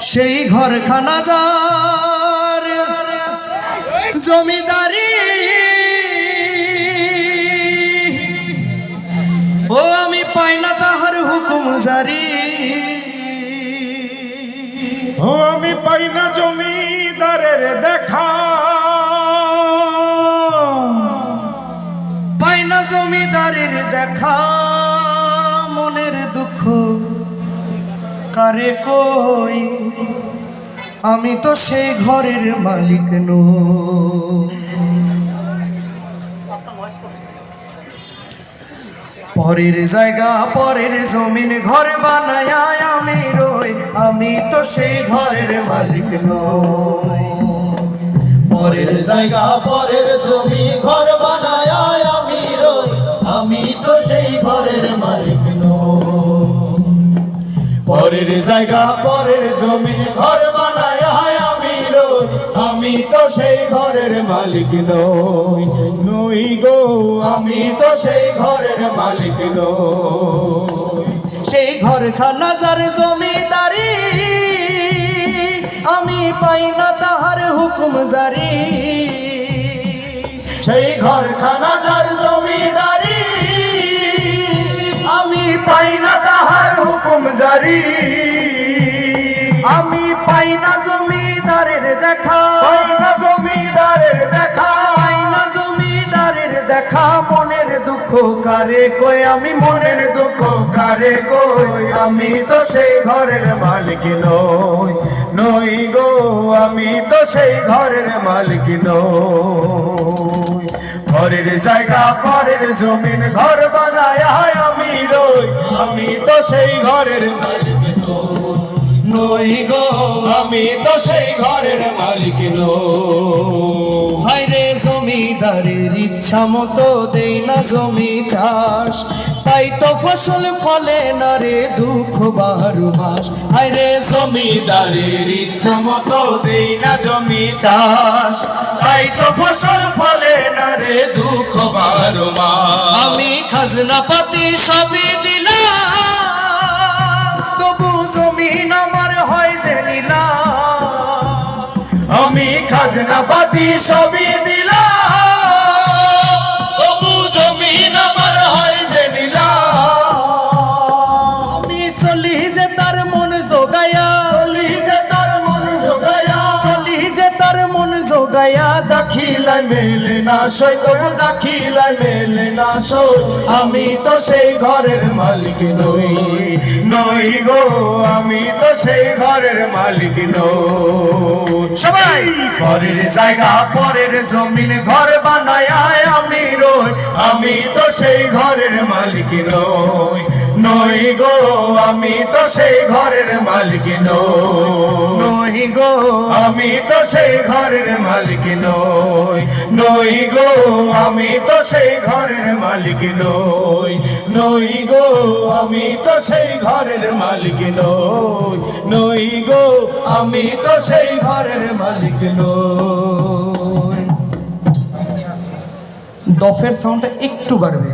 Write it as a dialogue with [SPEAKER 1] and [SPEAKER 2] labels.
[SPEAKER 1] সেই ঘরখানা যার জমিদারি। ও আমি পাই না তাহার হুকুম জারি।
[SPEAKER 2] ও আমি পাই না জমিদারের দেখা।
[SPEAKER 1] পাই না জমিদারির দেখা। কারে কই? আমি তো সেই ঘরের মালিক নই। পরের জায়গা, পরের জমিন ঘর বানায় আমি রই। আমি তো সেই ঘরের মালিক নই।
[SPEAKER 3] পরের জায়গা, পরের জমি ঘর বানায় আমি রই। আমি তো সেই ঘরের পরের জায়গা, পরের জমি ঘর বানায় আমি আমি তো সেই ঘরের মালিক নই। নই গো, আমি তো সেই ঘরের মালিক নই।
[SPEAKER 1] সেই ঘরখানা যার জমিদারি, আমি পাই না তাহার হুকুম জারি।
[SPEAKER 3] সেই ঘরখানা যার জমিদারি,
[SPEAKER 1] আমি পাই না তাহার হুকুম জারি আমি পাই না জমিদারের দেখা।
[SPEAKER 3] পাই না জমিদারের দেখা।
[SPEAKER 1] পাই না জমিদারের দেখা। মনের দুঃখ কারে কই আমি মনের দুঃখ কারে কই আমি তো সেই ঘরের মালিক নই
[SPEAKER 3] নই গো। আমি তো সেই ঘরের মালিক নই। ঘরের জায়গা পরের জমিন ঘর বানায় আমি। আমি তো সেই ঘরের নই গো। আমি তো সেই ঘরের মালিক নই।
[SPEAKER 1] হায়রে জমিদারের ইচ্ছা মতো দেই না জমি চাষ। তাই তো ফসল ফলে না রে দুঃখ বারো মাস হায়রে
[SPEAKER 3] জমিদারের ইচ্ছা মতো দেই না জমি চাষ। তাই তো ফসল ফলে না রে দুঃখ বারো মাস
[SPEAKER 1] আমি খাজনা পাতি সবই
[SPEAKER 3] খাজনা ছবি সবই দিলাম। তবু জমিন আমার হয় যে নিলাম।
[SPEAKER 1] আমি চলি যে তার মন জোগায়া।
[SPEAKER 3] চলি যে তার মন জোগায়া।
[SPEAKER 1] চলি যে তার মন জোগায়া।
[SPEAKER 3] দাখিলায় মেলে না সই তবু দাখিলায় মেলে না সই। আমি তো সেই ঘরের মালিক নই নই গো আমি তো সেই ঘরের মালিক নই। সবাই! পরের জায়গা পরের জমিন ঘর বানায় আমি রই। আমি তো সেই ঘরের মালিক নই নই গো আমি তো সেই ঘরের মালিক নই।
[SPEAKER 1] নহি গো।
[SPEAKER 3] আমি তো সেই ঘরের মালিক নই। নই গো, আমি তো সেই ঘরের মালিক নই। নই গো, আমি তো সেই ঘরের মালিক নই। নই গো, আমি তো সেই ঘরের মালিক নই।
[SPEAKER 1] দফের সাউন্ডটা একটু বাড়বে।